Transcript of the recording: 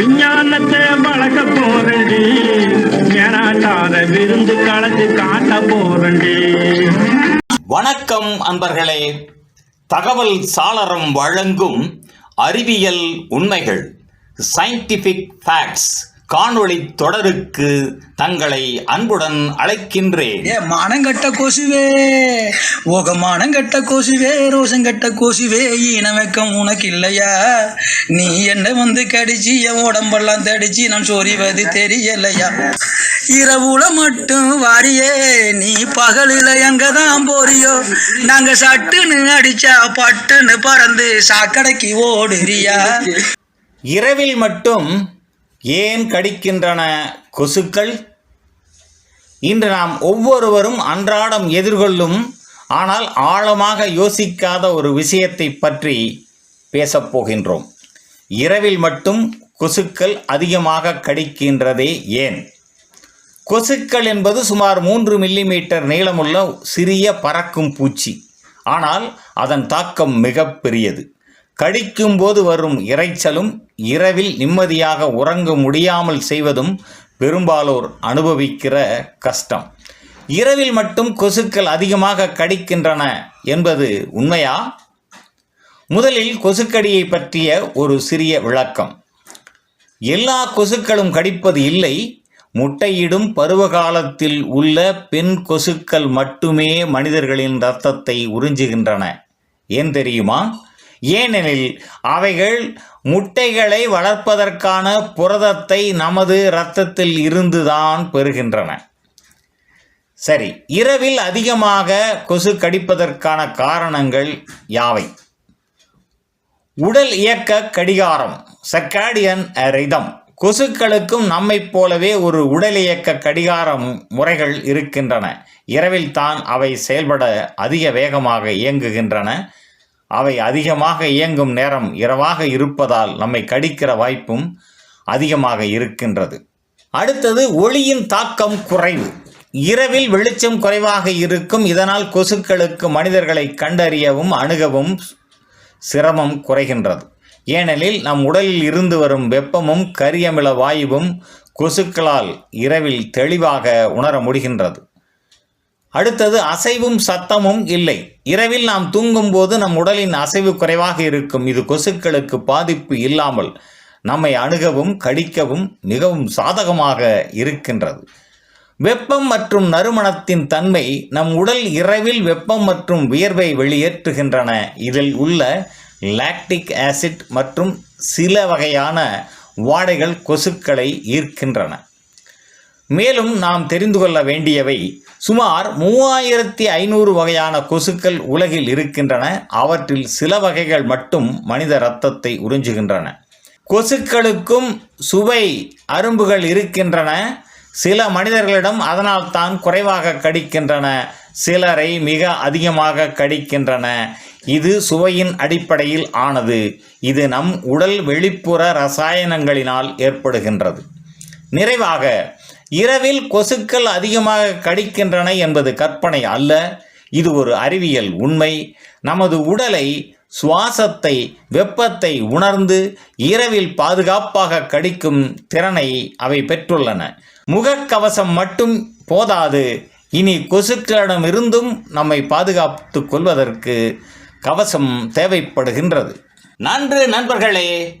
விஞ்ஞானத்தை வளர்க்க போறண்டி ஏனாட்டாத விருந்து கலந்து காட்ட போறண்டி வணக்கம் அன்பர்களே. தகவல் சாளரம் வழங்கும் அறிவியல் உண்மைகள் சயின்டிபிக் ஃபேக்ட்ஸ் காணொளி தொடருக்கு தங்களை அன்புடன் அழைக்கின்றேன். ஏ மானங்கட்ட கொசுவே ஓக மானங்கட்ட கொசுவே ரோசங்கட்ட கொசுவே ஈனவக்கம் உனக்கு இல்லையா நீ என்ன வந்து கடிச்சு என் உடம்பெல்லாம் தடிச்சு நான் சொறிவது தெரியலையா? இரவுல மட்டும் வாரியே நீ பகலில் எங்க தான் போறியோ? நாங்க சட்டுன்னு அடிச்சா பட்டுன்னு பறந்து சாக்கடைக்கு ஓடுறியா? இரவில் மட்டும் ஏன் கடிக்கின்றன கொசுக்கள்? இன்று நாம் ஒவ்வொருவரும் அன்றாடம் எதிர்கொள்ளும் ஆனால் ஆழமாக யோசிக்காத ஒரு விஷயத்தை பற்றி பேசப் போகின்றோம். இரவில் மட்டும் கொசுக்கள் அதிகமாக கடிக்கின்றதே ஏன்? கொசுக்கள் என்பது சுமார் மூன்று மில்லிமீட்டர் நீளமுள்ள சிறிய பறக்கும் பூச்சி. ஆனால் அதன் தாக்கம் மிக பெரியது. கடிக்கும்போது வரும் இரைச்சலும் இரவில் நிம்மதியாக உறங்க முடியாமல் செய்வதும் பெரும்பாலோர் அனுபவிக்கிற கஷ்டம். இரவில் மட்டும் கொசுக்கள் அதிகமாக கடிக்கின்றன என்பது உண்மையா? முதலில் கொசுக்கடியை பற்றிய ஒரு சிறிய விளக்கம். எல்லா கொசுக்களும் கடிப்பது இல்லை. முட்டையிடும் பருவகாலத்தில் உள்ள பெண் கொசுக்கள் மட்டுமே மனிதர்களின் இரத்தத்தை உறிஞ்சுகின்றன. ஏன் தெரியுமா? ஏனெனில் அவைகள் முட்டைகளை வளர்ப்பதற்கான புரதத்தை நமது இரத்தத்தில் இருந்துதான் பெறுகின்றன. சரி இரவில் அதிகமாக கொசு கடிப்பதற்கான காரணங்கள் யாவை? உடல் இயக்க கடிகாரம் சர்க்காடியன் ரிதம். கொசுக்களுக்கும் நம்மைப் போலவே ஒரு உடல் இயக்க கடிகாரம் முறைகள் இருக்கின்றன. இரவில் தான் அவை செயல்பட அதிக வேகமாக இயங்குகின்றன. அவை அதிகமாக இயங்கும் நேரம் இரவாக இருப்பதால் நம்மை கடிக்கிற வாய்ப்பும் அதிகமாக இருக்கின்றது. அடுத்தது ஒளியின் தாக்கம் குறைவு. இரவில் வெளிச்சம் குறைவாக இருக்கும் இதனால் கொசுக்களுக்கு மனிதர்களை கண்டறியவும் அணுகவும் சிரமம் குறைகின்றது. ஏனெனில் நம் உடலில் இருந்து வரும் வெப்பமும் கரியமில வாயுவும் கொசுக்களால் இரவில் தெளிவாக உணர முடிகின்றது. அடுத்தது அசைவும் சத்தமும் இல்லை. இரவில் நாம் தூங்கும்போது நம் உடலின் அசைவு குறைவாக இருக்கும். இது கொசுக்களுக்கு பாதிப்பு இல்லாமல் நம்மை அணுகவும் கடிக்கவும் மிகவும் சாதகமாக இருக்கின்றது. வெப்பம் மற்றும் நறுமணத்தின் தன்மை நம் உடல் இரவில் வெப்பம் மற்றும் வியர்வை வெளியேற்றுகின்றன. இதில் உள்ள லாக்டிக் ஆசிட் மற்றும் சில வகையான வாடைகள் கொசுக்களை ஈர்க்கின்றன. மேலும் நாம் தெரிந்து கொள்ள வேண்டியவை. சுமார் மூவாயிரத்தி ஐநூறு வகையான கொசுக்கள் உலகில் இருக்கின்றன. அவற்றில் சில வகைகள் மட்டும் மனித இரத்தத்தை உறிஞ்சுகின்றன. கொசுக்களுக்கும் சுவை அரும்புகள் இருக்கின்றன. சில மனிதர்களிடம் அதனால் தான் குறைவாக கடிக்கின்றன. சிலரை மிக அதிகமாக கடிக்கின்றன. இது சுவையின் அடிப்படையில் ஆனது. இது நம் உடல் வெளிப்புற ரசாயனங்களினால் ஏற்படுகின்றது. நிறைவாக இரவில் கொசுக்கள் அதிகமாக கடிக்கின்றன என்பது கற்பனை அல்ல. இது ஒரு அறிவியல் உண்மை. நமது உடலை சுவாசத்தை வெப்பத்தை உணர்ந்து இரவில் பாதுகாப்பாக கடிக்கும் திறனை அவை பெற்றுள்ளன. முகக்கவசம் மட்டும் போதாது. இனி கொசுக்களிடமிருந்தும் நம்மை பாதுகாத்துக் கொள்வதற்கு கவசம் தேவைப்படுகின்றது. நன்று நண்பர்களே